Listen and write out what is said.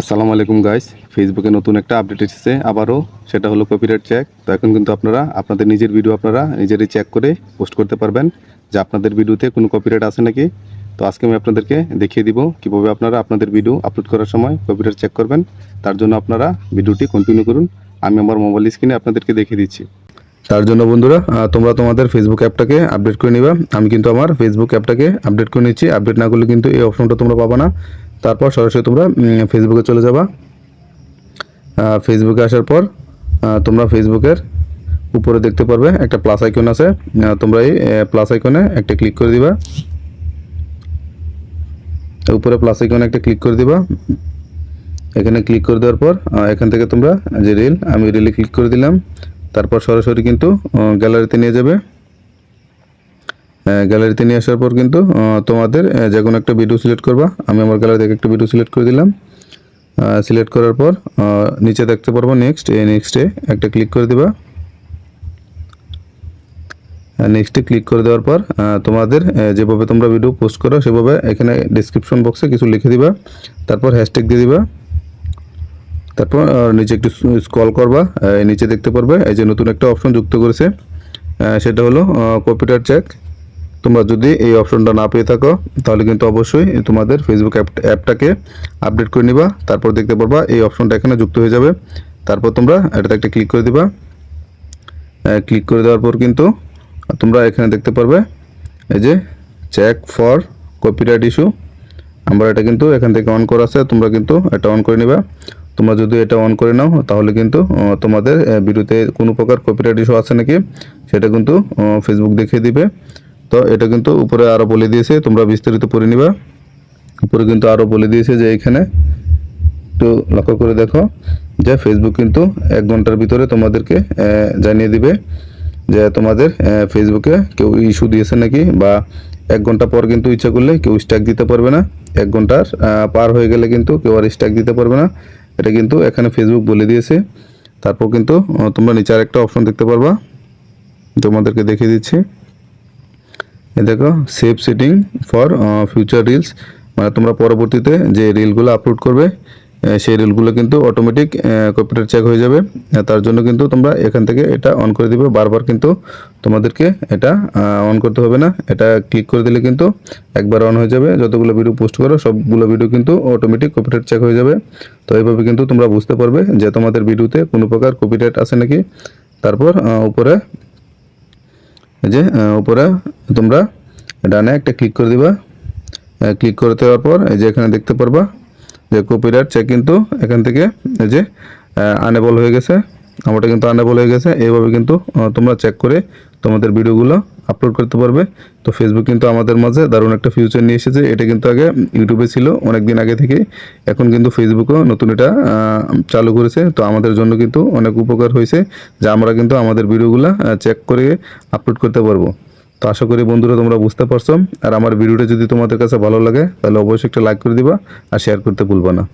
আসসালামু আলাইকুম গাইস ফেসবুকে নতুন একটা আপডেট এসেছে আবারও। সেটা হলো কপিরাইট চেক তো এখন কিন্তু আপনারা, আপনাদের নিজের ভিডিও আপনারা নিজেরই চেক করে পোস্ট করতে পারবেন যে আপনাদের ভিডিওতে কোনো কপিরাইট আছে নাকি। তো আজকে আমি আপনাদেরকে দেখিয়ে দিব কীভাবে আপনারা আপনাদের ভিডিও আপলোড করার সময় কপিরাইট চেক করবেন। তার জন্য আপনারা ভিডিওটি কন্টিনিউ করুন। আমি আমার মোবাইল স্ক্রিনে আপনাদেরকে দেখিয়ে দিচ্ছি। তার জন্য বন্ধুরা তোমরা তোমাদের ফেসবুক অ্যাপটাকে আপডেট করে নিবা। আমি কিন্তু আমার ফেসবুক অ্যাপটাকে আপডেট করে নিচ্ছি। আপডেট না করলে কিন্তু এই অপশনটা তোমরা পাবা না। তারপর সরাসরি তোমরা ফেসবুকে চলে যাবা। ফেসবুকে আসার পর তোমরা ফেসবুকের উপরে দেখতে পারবে একটা প্লাস আইকন আছে। তোমরা এই প্লাস আইকনে একটা ক্লিক করে দিবা। উপরে প্লাস আইকনে একটা ক্লিক করে দিবা। এখানে ক্লিক করে দেওয়ার পর এখান থেকে তোমরা যে রিল আমি রিলে ক্লিক করে দিলাম। তারপর সরাসরি কিন্তু গ্যালারিতে নিয়ে যাবে। গ্যালারিতে নিয়ে আসার পর কিন্তু তোমাদের যে কোনো একটা ভিডিও সিলেক্ট করবা। আমি আমার গ্যালারি থেকে একটা ভিডিও সিলেক্ট করে দিলাম। সিলেক্ট করার পর নিচে দেখতে পারব নেক্সট এই নেক্সটে একটা ক্লিক করে দিবা। নেক্সটে ক্লিক করে দেওয়ার পর তোমাদের যেভাবে তোমরা ভিডিও পোস্ট করো, সেভাবে এখানে ডিসক্রিপশন বক্সে কিছু লিখে দিবা। তারপর হ্যাশট্যাগ দিয়ে দিবা। তারপর নিচে একটু স্ক্রল করবা। নিচে দেখতে পারবে, এই যে নতুন একটা অপশন যুক্ত করেছে। সেটা হলো কম্পিউটার চেক তোমরা যদি এই অপশনটা না পেয়ে থাকো, তাহলে কিন্তু অবশ্যই তোমাদের ফেসবুক অ্যাপ অ্যাপটাকে আপডেট করে নিবা। তারপর দেখতে পারবা এই অপশনটা এখানে যুক্ত হয়ে যাবে। তারপর তোমরা এটাতে একটা ক্লিক করে দিবা। ক্লিক করে দেওয়ার পর কিন্তু তোমরা এখানে দেখতে পারবে, এই যে চেক ফর কপিরাইট ইস্যু আমরা এটা কিন্তু এখান থেকে অন করা আছে, তোমরা কিন্তু এটা অন করে নিবা। তোমরা যদি এটা অন করে নাও, তাহলে কিন্তু তোমাদের ভিডিওতে কোনো প্রকার কপিরাইট ইস্যু আছে নাকি, সেটা কিন্তু ফেসবুক দেখিয়ে দিবে। তো এটা কিন্তু উপরে আরও বলে দিয়েছে, তোমরা বিস্তারিত পড়ে নিবা। উপরে কিন্তু আরও বলে দিয়েছে যে এখানে একটু লক্ষ্য করে দেখো যে ফেসবুক কিন্তু এক ঘণ্টার ভিতরে তোমাদেরকে জানিয়ে দিবে যে তোমাদের ফেসবুকে কেউ ইস্যু দিয়েছে নাকি বা এক ঘণ্টা পর কিন্তু ইচ্ছা করলে কেউ স্ট্যাক দিতে পারবে না। এক ঘণ্টার পার হয়ে গেলে কিন্তু কেউ আর স্ট্যাক দিতে পারবে না। এটা কিন্তু এখানে ফেসবুক বলে দিয়েছে। তারপর কিন্তু তোমরা নিচে একটা অপশন দেখতে পারবা। তোমাদেরকে দেখিয়ে দিচ্ছি। দেখো save setting for future reels মানে তোমরা পরবর্তীতে যে রিলগুলো আপলোড করবে সেই রিলগুলো কিন্তু অটোমেটিক কপিটার চেক হয়ে যাবে। তার জন্য কিন্তু তোমরা এখান থেকে এটা অন করে দিবে। বারবার কিন্তু তোমাদেরকে এটা অন করতে হবে না। এটা ক্লিক করে দিলে কিন্তু একবার অন হয়ে যাবে। যতগুলো ভিডিও পোস্ট করো, সবগুলো ভিডিও কিন্তু অটোমেটিক কপিরাইট চেক হয়ে যাবে। তো এইভাবে কিন্তু তোমরা বুঝতে পারবে যে তোমাদের ভিডিওতে কোনো প্রকার কপিরাইট আছে নাকি। তারপর উপরে এই যে উপরে তোমরা ডানে একটা ক্লিক করে দিবা। ক্লিক করে দেওয়ার পর এই যে এখানে দেখতে পারবা যে কপিরাইট চেক কিন্তু এখান থেকে এই যে আনেবল হয়ে গেছে। আমারটা কিন্তু আনেবল হয়ে গেছে। এইভাবে কিন্তু তোমরা চেক করে তোমাদের ভিডিওগুলো আপলোড করতে পারবে। তো ফেসবুক কিন্তু আমাদের মাঝে দারুণ একটা ফিউচার নিয়ে এসেছে। এটা কিন্তু আগে ইউটিউবে ছিল অনেক দিন আগে থেকে। এখন কিন্তু ফেসবুকও নতুন এটা চালু করেছে। তো আমাদের জন্য কিন্তু অনেক উপকার হয়েছে, যা আমরা কিন্তু আমাদের ভিডিওগুলো চেক করে আপলোড করতে পারব। তো আশা করি বন্ধুরা তোমরা বুঝতে পারছ। আর আমার ভিডিওটা যদি তোমাদের কাছে ভালো লাগে, তাহলে অবশ্যই একটা লাইক করে দিবা, আর শেয়ার করতে ভুলবা না।